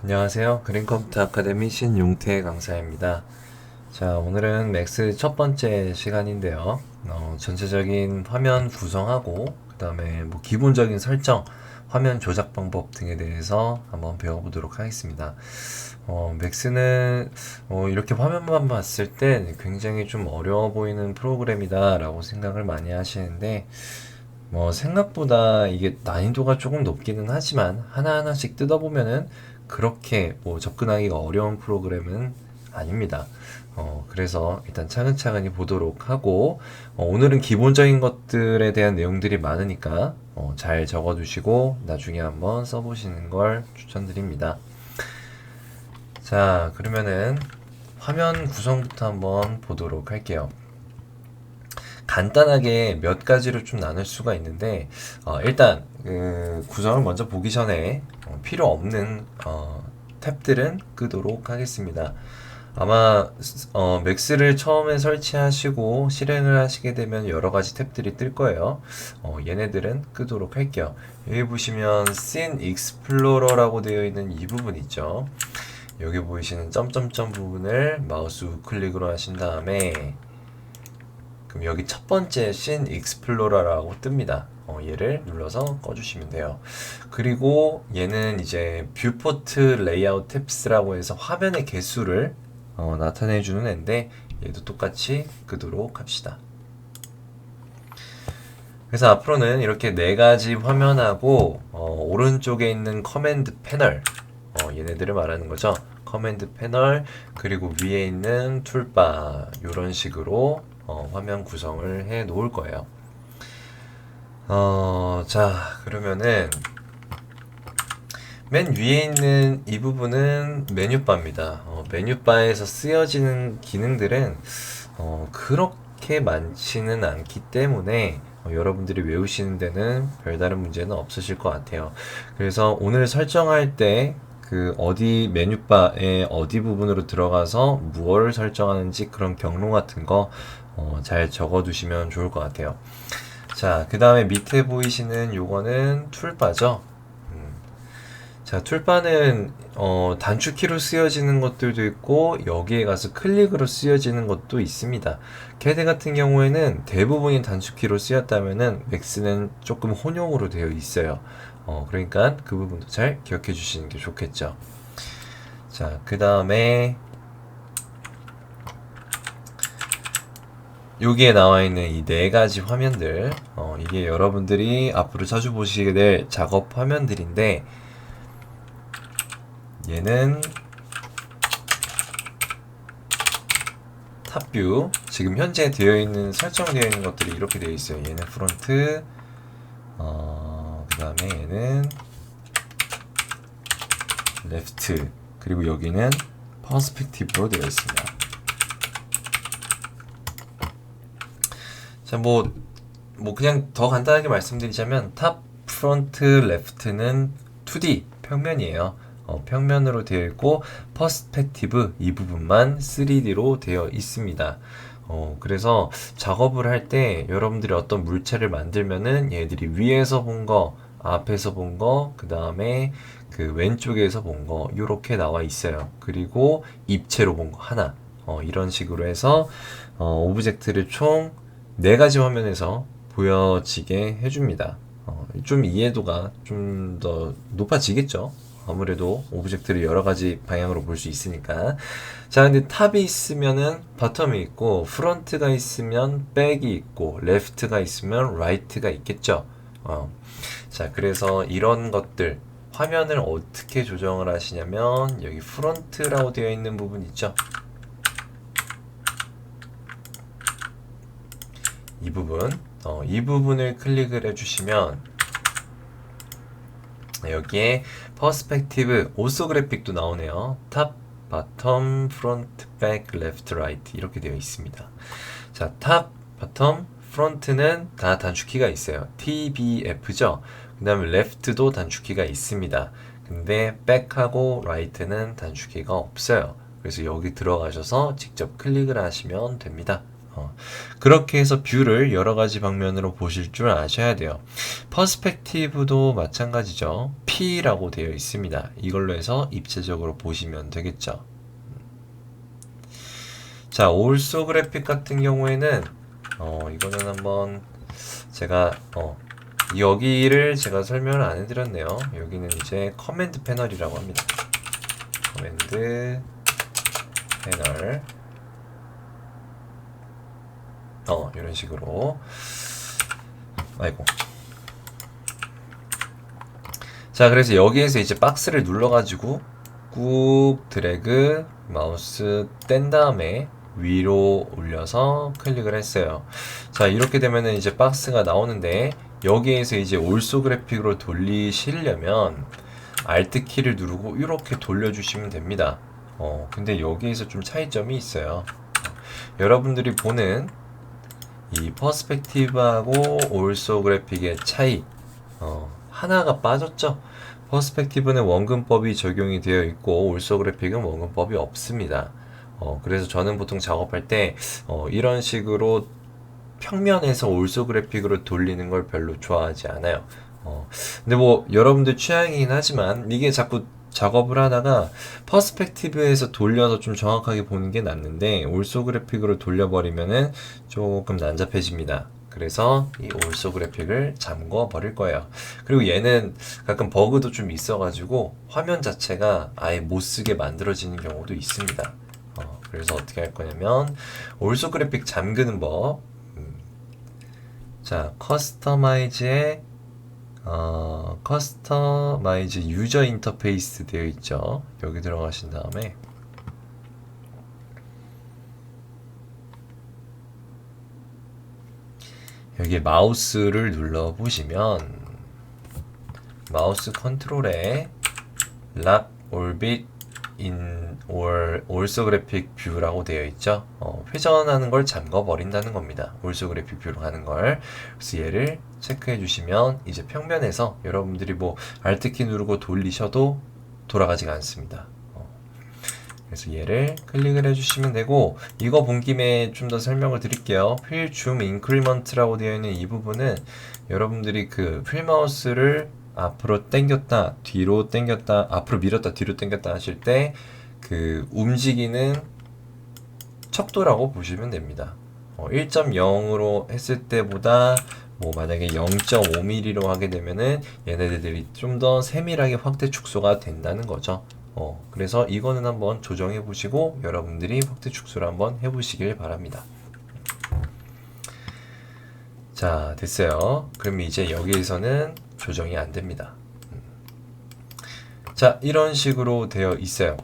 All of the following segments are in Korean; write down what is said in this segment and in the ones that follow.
안녕하세요. 그린컴퓨터 아카데미 신용태 강사입니다. 자, 오늘은 맥스 첫 번째 시간인데요. 어, 전체적인 화면 구성하고, 그 다음에 뭐 기본적인 설정, 화면 조작 방법 등에 대해서 한번 배워보도록 하겠습니다. 어, 맥스는 어, 이렇게 화면만 봤을 때 굉장히 좀 어려워 보이는 프로그램이다 라고 생각을 많이 하시는데, 뭐 생각보다 이게 난이도가 조금 높기는 하지만 하나하나씩 뜯어보면은 그렇게 뭐 접근하기가 어려운 프로그램은 아닙니다. 어, 그래서 일단 차근차근히 보도록 하고, 어, 오늘은 기본적인 것들에 대한 내용들이 많으니까, 어, 잘 적어두시고, 나중에 한번 써보시는 걸 추천드립니다. 자, 그러면은, 화면 구성부터 한번 보도록 할게요. 간단하게 몇 가지로 좀 나눌 수가 있는데 어, 일단 그 구성을 먼저 보기 전에 어, 필요 없는 어, 탭들은 끄도록 하겠습니다. 아마 어, 맥스를 처음에 설치하시고 실행을 하시게 되면 여러 가지 탭들이 뜰 거예요. 어, 얘네들은 끄도록 할게요. 여기 보시면 Scene Explorer라고 되어 있는 이 부분 있죠. 여기 보이시는 점점점 부분을 마우스 우클릭으로 하신 다음에 그럼 여기 첫 번째 씬 익스플로러라고 뜹니다. 어, 얘를 눌러서 꺼주시면 돼요. 그리고 얘는 이제 뷰포트 레이아웃 탭스라고 해서 화면의 개수를 어, 나타내주는 앤데 얘도 똑같이 끄도록 합시다. 그래서 앞으로는 이렇게 네 가지 화면하고 어, 오른쪽에 있는 커맨드 패널 어, 얘네들을 말하는 거죠. 커맨드 패널 그리고 위에 있는 툴바 이런 식으로 어, 화면 구성을 해 놓을 거예요. 어, 자, 그러면은 맨 위에 있는 이 부분은 메뉴바입니다. 어, 메뉴바에서 쓰여지는 기능들은 어, 그렇게 많지는 않기 때문에 어, 여러분들이 외우시는 데는 별다른 문제는 없으실 것 같아요. 그래서 오늘 설정할 때 그 어디 메뉴바의 어디 부분으로 들어가서 무엇을 설정하는지 그런 경로 같은 거 어, 잘 적어두시면 좋을 것 같아요. 자, 그 다음에 밑에 보이시는 요거는 툴바죠. 음. 자, 툴바는 어, 단축키로 쓰여지는 것들도 있고 여기에 가서 클릭으로 쓰여지는 것도 있습니다. 캐드 같은 경우에는 대부분이 단축키로 쓰였다면은 맥스는 조금 혼용으로 되어 있어요. 어, 그러니까 그 부분도 잘 기억해 주시는 게 좋겠죠. 자, 그 다음에 여기에 나와 있는 이 네 가지 화면들, 어, 이게 여러분들이 앞으로 자주 보시게 될 작업 화면들인데, 얘는 탑뷰, 지금 현재 되어 있는, 설정되어 있는 것들이 이렇게 되어 있어요. 얘는 프론트, 어, 그 다음에 얘는 레프트, 그리고 여기는 퍼스펙티브로 되어 있습니다. 자, 뭐, 뭐 그냥 더 간단하게 말씀드리자면 탑, 프론트, 레프트는 2D 평면이에요. 어, 평면으로 되어 있고 퍼스펙티브 이 부분만 3D로 되어 있습니다. 어, 그래서 작업을 할 때 여러분들이 어떤 물체를 만들면은 얘들이 위에서 본 거, 앞에서 본 거, 그 다음에 그 왼쪽에서 본 거, 요렇게 나와 있어요. 그리고 입체로 본 거 하나. 어, 이런 식으로 해서 어, 오브젝트를 총 네 가지 화면에서 보여지게 해줍니다. 어, 좀 이해도가 좀 더 높아지겠죠. 아무래도 오브젝트를 여러 가지 방향으로 볼 수 있으니까. 자, 근데 탑이 있으면은 바텀이 있고, 프론트가 있으면 백이 있고, 레프트가 있으면 라이트가 있겠죠. 어. 자, 그래서 이런 것들, 화면을 어떻게 조정을 하시냐면, 여기 프론트라고 되어 있는 부분 있죠. 이 부분, 어, 이 부분을 클릭을 해주시면 여기에 퍼스펙티브 오소그래픽도 나오네요. 탑, 바텀, 프론트, 백, 레프트, 라이트 이렇게 되어 있습니다. 자, 탑, 바텀, 프론트는 다 단축키가 있어요. TBF죠. 그 다음에 레프트도 단축키가 있습니다. 근데 백하고 라이트는 단축키가 없어요. 그래서 여기 들어가셔서 직접 클릭을 하시면 됩니다. 어, 그렇게 해서 뷰를 여러 가지 방면으로 보실 줄 아셔야 돼요. 퍼스펙티브도 마찬가지죠. P라고 되어 있습니다. 이걸로 해서 입체적으로 보시면 되겠죠. 자, 올소 그래픽 같은 경우에는 어, 이거는 한번 제가 어, 여기를 제가 설명을 안 해드렸네요. 여기는 이제 커맨드 패널이라고 합니다. 커맨드 패널 어 이런 식으로. 아이고. 자 그래서 여기에서 이제 박스를 눌러가지고 꾹 드래그 마우스 뗀 다음에 위로 올려서 클릭을 했어요. 자 이렇게 되면은 이제 박스가 나오는데 여기에서 이제 올소 그래픽으로 돌리시려면 Alt 키를 누르고 이렇게 돌려주시면 됩니다. 어 근데 여기에서 좀 차이점이 있어요. 여러분들이 보는 이 퍼스펙티브하고 올소 그래픽의 차이 어, 하나가 빠졌죠. 퍼스펙티브는 원근법이 적용이 되어 있고 올소 그래픽은 원근법이 없습니다. 어, 그래서 저는 보통 작업할 때 어, 이런 식으로 평면에서 올소 그래픽으로 돌리는 걸 별로 좋아하지 않아요. 어, 근데 뭐 여러분들 취향이긴 하지만 이게 자꾸 작업을 하다가 퍼스펙티브에서 돌려서 좀 정확하게 보는 게 낫는데 올소 그래픽으로 돌려버리면은 조금 난잡해집니다. 그래서 이 올소 그래픽을 잠궈 버릴 거예요. 그리고 얘는 가끔 버그도 좀 있어가지고 화면 자체가 아예 못 쓰게 만들어지는 경우도 있습니다. 어, 그래서 어떻게 할 거냐면 올소 그래픽 잠그는 법. 음. 자, 커스터마이즈에 어, 커스터마이즈 유저 인터페이스 되어 있죠. 여기 들어가신 다음에 여기 마우스를 눌러 보시면 마우스 컨트롤에 락 올빗 인 올, 올소 그래픽 뷰라고 되어 있죠. 어, 회전하는 걸 잠궈 버린다는 겁니다. 올소 그래픽 뷰로 하는 걸. 그래서 얘를 체크해 주시면 이제 평면에서 여러분들이 뭐 Alt키 누르고 돌리셔도 돌아가지가 않습니다. 어, 그래서 얘를 클릭을 해주시면 되고 이거 본 김에 좀 더 설명을 드릴게요. 휠 줌 인크리먼트라고 되어 있는 이 부분은 여러분들이 그 휠 마우스를 앞으로 당겼다, 뒤로 당겼다, 앞으로 밀었다, 뒤로 당겼다 하실 때 그 움직이는 척도라고 보시면 됩니다. 어, 1.0으로 했을 때보다 뭐 만약에 0.5mm로 하게 되면은 얘네들이 좀 더 세밀하게 확대 축소가 된다는 거죠. 어, 그래서 이거는 한번 조정해 보시고 여러분들이 확대 축소를 한번 해 보시길 바랍니다. 자, 됐어요. 그럼 이제 여기에서는 조정이 안 됩니다. 음. 자, 이런 식으로 되어 있어요.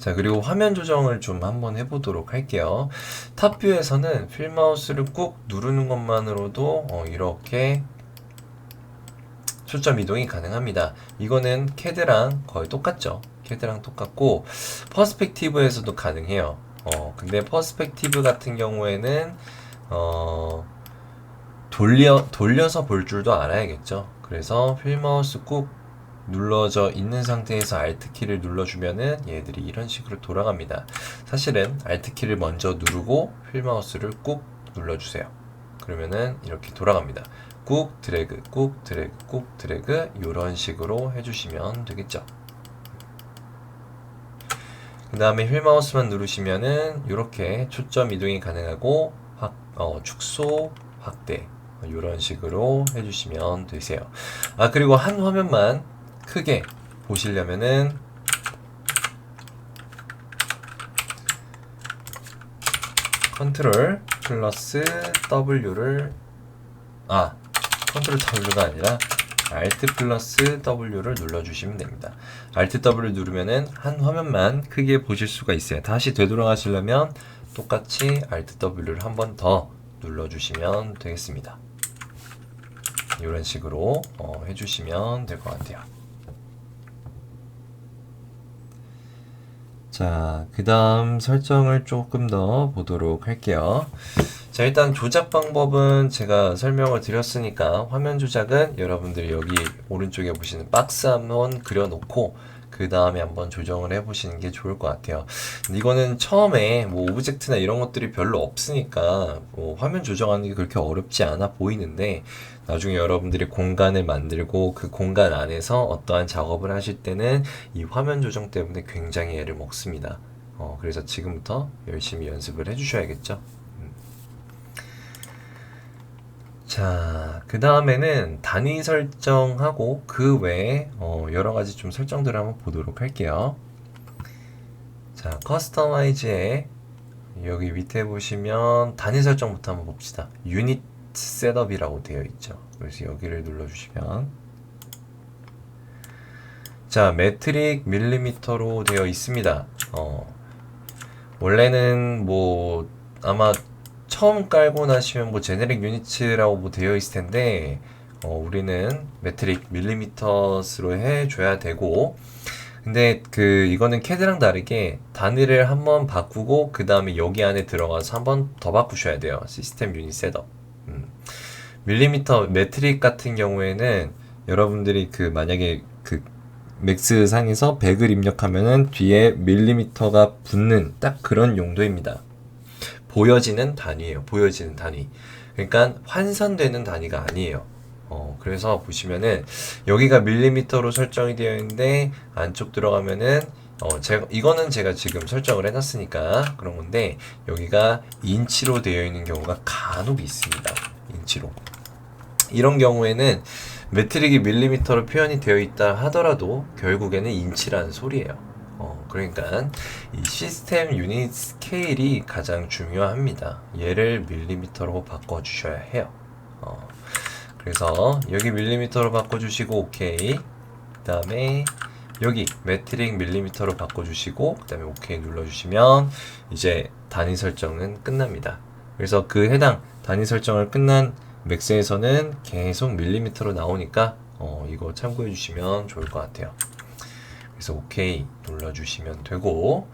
자, 그리고 화면 조정을 좀 한번 해보도록 할게요. 탑뷰에서는 필마우스를 꾹 누르는 것만으로도 어, 이렇게 초점 이동이 가능합니다. 이거는 캐드랑 거의 똑같죠. 캐드랑 똑같고 퍼스펙티브에서도 가능해요. 어, 근데 퍼스펙티브 같은 경우에는 어, 돌려 돌려서 볼 줄도 알아야겠죠. 그래서 휠마우스 꾹 눌러져 있는 상태에서 Alt 키를 눌러주면은 얘들이 이런 식으로 돌아갑니다. 사실은 Alt 키를 먼저 누르고 휠 마우스를 꾹 눌러주세요. 그러면은 이렇게 돌아갑니다. 꾹 드래그, 꾹 드래그, 꾹 드래그 이런 식으로 해주시면 되겠죠. 그 다음에 휠 마우스만 누르시면은 이렇게 초점 이동이 가능하고 확, 어, 축소, 확대 이런 식으로 해주시면 되세요. 아 그리고 한 화면만 크게 보시려면은 컨트롤 플러스 W를 아 컨트롤 W가 아니라 Alt 플러스 W를 눌러주시면 됩니다. Alt W 누르면은 한 화면만 크게 보실 수가 있어요. 다시 되돌아가시려면 똑같이 Alt W를 한 번 더 눌러주시면 되겠습니다. 이런 식으로 어, 해주시면 될 것 같아요. 자, 그 다음 설정을 조금 더 보도록 할게요. 자, 일단 조작 방법은 제가 설명을 드렸으니까 화면 조작은 여러분들이 여기 오른쪽에 보시는 박스 한번 그려놓고 그 다음에 한번 조정을 해보시는 게 좋을 것 같아요. 이거는 처음에 뭐 오브젝트나 이런 것들이 별로 없으니까 뭐 화면 조정하는 게 그렇게 어렵지 않아 보이는데 나중에 여러분들이 공간을 만들고 그 공간 안에서 어떠한 작업을 하실 때는 이 화면 조정 때문에 굉장히 애를 먹습니다. 어, 그래서 지금부터 열심히 연습을 해주셔야겠죠. 음. 자, 그 다음에는 단위 설정하고 그 외에 어, 여러 가지 좀 설정들을 한번 보도록 할게요. 자, 커스터마이즈에 여기 밑에 보시면 단위 설정부터 한번 봅시다. 유닛 셋업이라고 되어 있죠. 그래서 여기를 눌러주시면 자, 메트릭 밀리미터로 되어 있습니다. 어, 원래는 뭐 아마 처음 깔고 나시면 뭐 제네릭 유니츠라고 뭐 되어 있을 텐데 어, 우리는 메트릭 밀리미터스로 해줘야 되고 근데 그 이거는 캐드랑 다르게 단위를 한번 바꾸고 그 다음에 여기 안에 들어가서 한번 더 바꾸셔야 돼요 시스템 유닛 셋업 음. 밀리미터 메트릭 같은 경우에는 여러분들이 그 만약에 그 맥스 상에서 100을 입력하면은 뒤에 밀리미터가 붙는 딱 그런 용도입니다. 보여지는 단위예요. 보여지는 단위. 그러니까 환산되는 단위가 아니에요. 어, 그래서 보시면은 여기가 밀리미터로 설정이 되어 있는데 안쪽 들어가면은 어, 제가 이거는 제가 지금 설정을 해놨으니까 그런 건데 여기가 인치로 되어 있는 경우가 간혹 있습니다. 인치로. 이런 경우에는 메트릭이 밀리미터로 표현이 되어 있다 하더라도 결국에는 인치라는 소리예요. 어, 그러니까 이 시스템 유닛 스케일이 가장 중요합니다. 얘를 밀리미터로 바꿔주셔야 해요. 어, 그래서 여기 밀리미터로 바꿔주시고 오케이. 그 다음에 여기 메트릭 밀리미터로 바꿔주시고 그 다음에 오케이 눌러주시면 이제 단위 설정은 끝납니다. 그래서 그 해당 단위 설정을 끝난 맥스에서는 계속 밀리미터로 나오니까 어, 이거 참고해 주시면 좋을 것 같아요. 그래서 오케이 눌러주시면 되고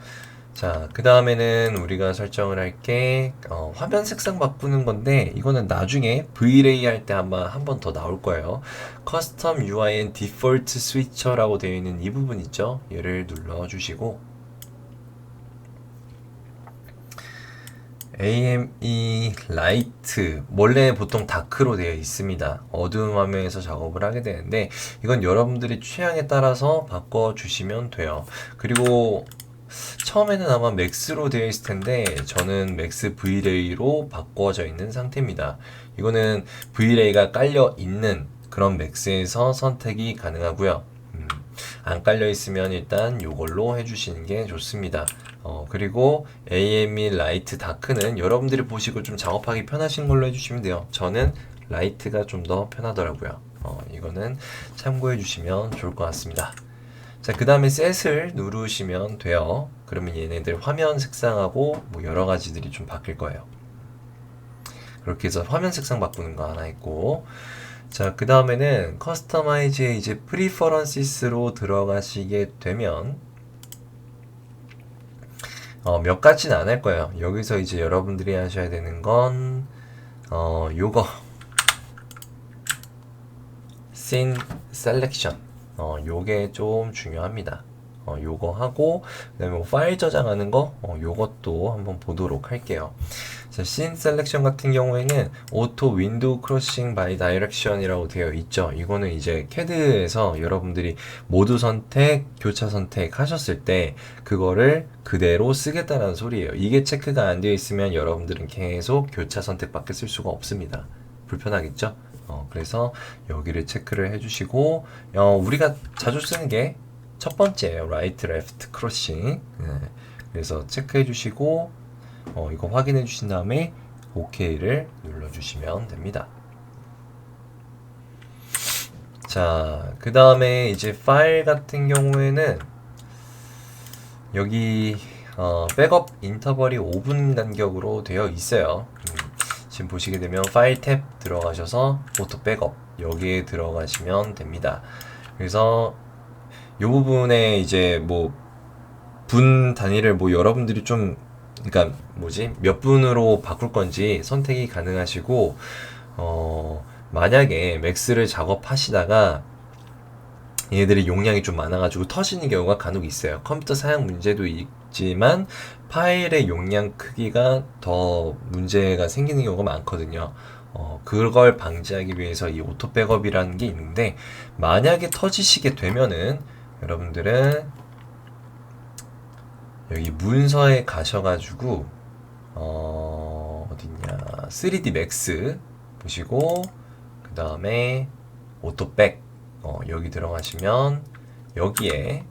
자, 그 다음에는 우리가 설정을 할게 어, 화면 색상 바꾸는 건데 이거는 나중에 V-Ray 할 때 아마 한 번 더 나올 거예요. 커스텀 UIN 디폴트 스위처라고 되어 있는 이 부분 있죠? 얘를 눌러주시고 AME 라이트 원래 보통 다크로 되어 있습니다. 어두운 화면에서 작업을 하게 되는데 이건 여러분들이 취향에 따라서 바꿔 주시면 돼요. 그리고 처음에는 아마 맥스로 되어 있을 텐데 저는 맥스 Vlay로 바꿔져 있는 상태입니다. 이거는 Vlay가 깔려 있는 그런 맥스에서 선택이 가능하고요. 음, 안 깔려 있으면 일단 이걸로 해주시는 게 좋습니다. 어, 그리고 AME 라이트 다크는 여러분들이 보시고 좀 작업하기 편하신 걸로 해주시면 돼요. 저는 라이트가 좀 더 편하더라고요. 어, 이거는 참고해 주시면 좋을 것 같습니다. 자, 그 다음에 셋을 누르시면 돼요. 그러면 얘네들 화면 색상하고 뭐 여러 가지들이 좀 바뀔 거예요. 그렇게 해서 화면 색상 바꾸는 거 하나 있고, 자, 그 다음에는 커스터마이즈에 이제 프리퍼런시스로 들어가시게 되면, 어, 몇 가지는 안 할 거예요. 여기서 이제 여러분들이 하셔야 되는 건, 어, 요거. 씬 셀렉션. 어, 요게 좀 중요합니다. 어, 요거 하고, 그 다음에 뭐 파일 저장하는 거, 어, 요것도 한번 보도록 할게요. 자, 씬 셀렉션 같은 경우에는 오토 윈도우 크로싱 바이 다이렉션이라고 되어 있죠. 이거는 이제 캐드에서 여러분들이 모두 선택, 교차 선택 하셨을 때 그거를 그대로 쓰겠다는 소리예요. 이게 체크가 안 되어 있으면 여러분들은 계속 교차 선택밖에 쓸 수가 없습니다. 불편하겠죠? 어, 그래서 여기를 체크를 해주시고 어, 우리가 자주 쓰는 게 첫 번째예요. 라이트, 레프트, 크로싱. 네. 그래서 체크해 주시고 어, 이거 확인해 주신 다음에 OK를 눌러 주시면 됩니다. 자, 그 다음에 이제 파일 같은 경우에는 여기 어, 백업 인터벌이 5분 간격으로 되어 있어요. 음, 지금 보시게 되면 파일 탭 들어가셔서 오토 백업 여기에 들어가시면 됩니다. 그래서 이 부분에 이제 뭐 분 단위를 뭐 여러분들이 좀 그러니까 뭐지 몇 분으로 바꿀 건지 선택이 가능하시고 어 만약에 맥스를 작업하시다가 얘네들이 용량이 좀 많아가지고 터지는 경우가 간혹 있어요. 컴퓨터 사양 문제도 있지만 파일의 용량 크기가 더 문제가 생기는 경우가 많거든요. 어, 그걸 방지하기 위해서 이 오토 백업이라는 게 있는데 만약에 터지시게 되면은 여러분들은 여기 문서에 가셔가지고 어, 어딨냐 3D Max 보시고 그 다음에 오토백 어, 여기 들어가시면 여기에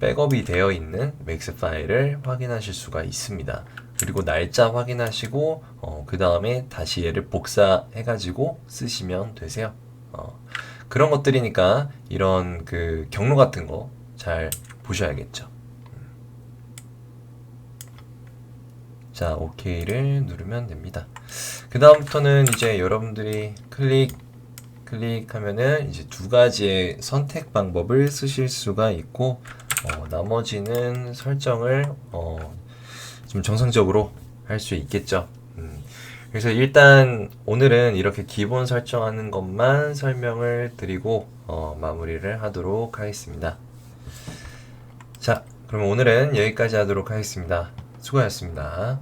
백업이 되어 있는 맥스 파일을 확인하실 수가 있습니다. 그리고 날짜 확인하시고 어, 그 다음에 다시 얘를 복사해가지고 쓰시면 되세요. 어, 그런 것들이니까 이런 그 경로 같은 거 잘 보셔야겠죠. 자, OK를 누르면 됩니다. 그 다음부터는 이제 여러분들이 클릭, 클릭하면은 이제 두 가지의 선택 방법을 쓰실 수가 있고, 어, 나머지는 설정을, 어, 좀 정상적으로 할 수 있겠죠. 음. 그래서 일단 오늘은 이렇게 기본 설정하는 것만 설명을 드리고, 어, 마무리를 하도록 하겠습니다. 자, 그럼 오늘은 여기까지 하도록 하겠습니다. 수고하셨습니다.